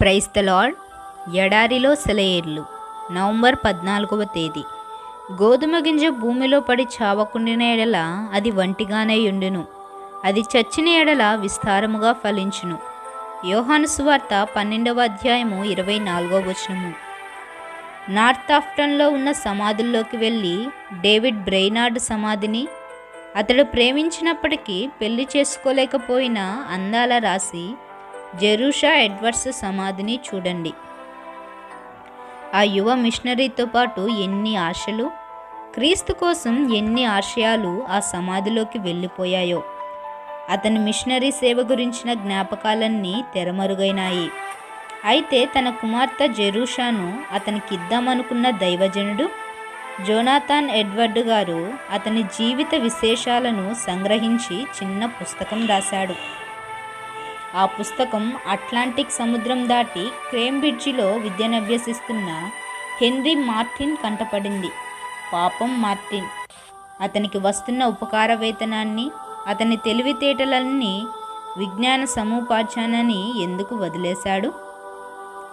Price lord. ఎడారిలో సెలయేర్లు. November పద్నాలుగవ తేదీ. గోధుమ గింజ భూమిలో పడి చావకుండిన ఎడల అది వంటిగానే ఉండును అది చచ్చిన ఎడల విస్తారముగా ఫలించును. యోహాను సువార్త పన్నెండవ అధ్యాయము ఇరవై నాలుగవ వచనము. నార్త్ ఆఫ్టన్లో ఉన్న సమాధుల్లోకి వెళ్ళి డేవిడ్ బ్రెయినార్డ్ సమాధిని అతడు ప్రేమించినప్పటికీ పెళ్ళి చేసుకోలేకపోయిన అందాల రాసి జెరూషా ఎడ్వర్డ్స్ సమాధిని చూడండి. ఆ యువ మిషనరీతో పాటు ఎన్ని ఆశలు క్రీస్తు కోసం ఎన్ని ఆశయాలు ఆ సమాధిలోకి వెళ్ళిపోయాయో. అతని మిషనరీ సేవ గురించిన జ్ఞాపకాలన్నీ తెరమరుగైనాయి. అయితే తన కుమార్తె జెరూషాను అతనికిద్దామనుకున్న దైవజనుడు జోనాథాన్ ఎడ్వర్డ్ గారు అతని జీవిత విశేషాలను సంగ్రహించి చిన్న పుస్తకం రాశాడు. ఆ పుస్తకం అట్లాంటిక్ సముద్రం దాటి క్రేంబ్రిడ్జిలో విద్యనభ్యసిస్తున్న హెన్రీ మార్టిన్ కంటపడింది. పాపం మార్టిన్. అతనికి వస్తున్న ఉపకార వేతనాన్ని అతని తెలివితేటలన్నీ విజ్ఞాన సముపార్జనని ఎందుకు వదిలేశాడు?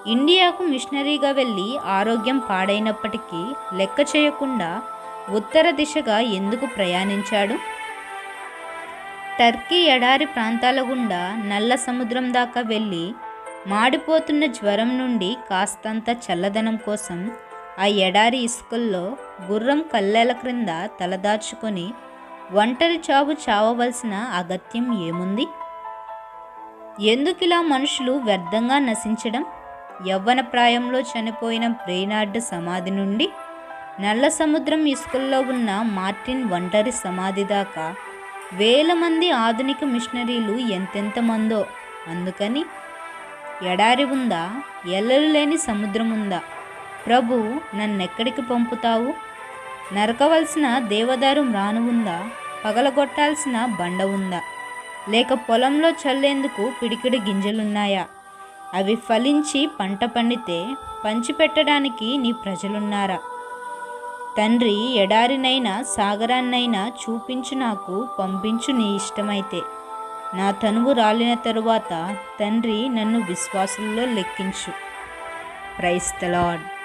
ఇండియాకు మిషనరీగా వెళ్ళి ఆరోగ్యం పాడైనప్పటికీ లెక్క చేయకుండా ఉత్తర దిశగా ఎందుకు ప్రయాణించాడు? టర్కీ ఎడారి ప్రాంతాల గుండా నల్ల సముద్రం దాకా వెళ్ళి మాడిపోతున్న జ్వరం నుండి కాస్తంత చల్లదనం కోసం ఆ ఎడారి ఇసుకల్లో గుర్రం కల్లెల క్రింద తలదాచుకొని ఒంటరి చావు చావవలసిన అగత్యం ఏముంది? ఎందుకిలా మనుషులు వ్యర్థంగా నశించడం? యవ్వన ప్రాయంలో చనిపోయిన బ్రెయినార్డ్ సమాధి నుండి నల్ల సముద్రం ఇసుకల్లో ఉన్న మార్టిన్ ఒంటరి సమాధి దాకా వేల మంది ఆధునిక మిషనరీలు ఎంతెంత మందో. అందుకని ఎడారి ఉందా ఎల్లలు లేని సముద్రం ఉందా? ప్రభు నన్నెక్కడికి పంపుతావు? నరకవలసిన దేవదారు రాను ఉందా? పగలగొట్టాల్సిన బండ ఉందా? లేక పొలంలో చల్లేందుకు పిడికిడి గింజలున్నాయా? అవి ఫలించి పంట పండితే పంచిపెట్టడానికి నీ ప్రజలున్నారా? తండ్రి ఎడారినైనా సాగరాన్నైనా చూపించు నాకు పంపించు నీ ఇష్టమైతే. నా తనువు రాలిన తరువాత తండ్రి నన్ను విశ్వాసుల్లో లెక్కించు. ప్రైస్తలాడ్